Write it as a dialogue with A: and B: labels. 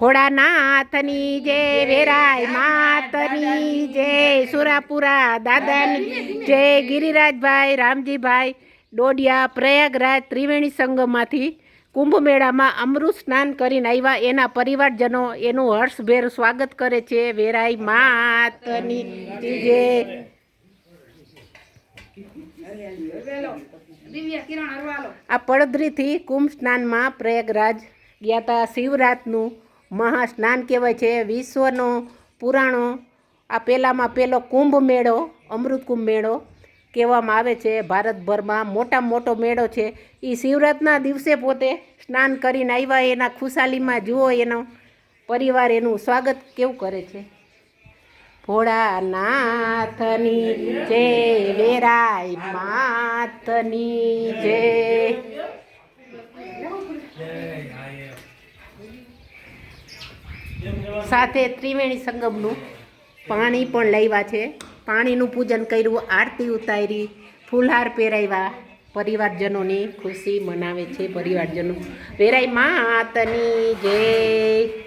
A: ભોળાનાથની જય વેરાય માતની જય, સુરાપુરા દાદાની જય, ગિરિરાજભાઈ, રામજીભાઈ, ડોડિયા, પ્રયાગરાજ, ત્રિવેણી સંગમમાંથી કુંભ મેળામાં અમૃત સ્નાન કરીને આવ્યા. એના પરિવારજનો એનું હર્ષભેર સ્વાગત કરે છે. વેરાય માતની જય. આ પડદરીથી કુંભ સ્નાનમાં પ્રયાગરાજ ગયા હતા શિવરાતનું મહાસ્નાન કહેવાય છે, વિશ્વનો પુરાણો. આ પહેલાંમાં પહેલો કુંભ મેળો, અમૃત કુંભ મેળો કહેવામાં આવે છે. ભારતભરમાં મોટામાં મોટો મેળો છે. એ શિવરાતના દિવસે પોતે સ્નાન કરીને આવ્યા. એના ખુશાલીમાં જુઓ, એનો પરિવાર એનું સ્વાગત કેવું કરે છે. ભોળાનાથની જય વેરાય માથની જય. સાથે ત્રિવેણી સંગમનું પાણી પણ લાવ્યા છે. પાણીનું પૂજન કર્યું, આરતી ઉતારી, ફૂલહાર પહેરાવ્યા. પરિવારજનોની ખુશી મનાવે છે. પરિવારજનો વેરાય માતની જય.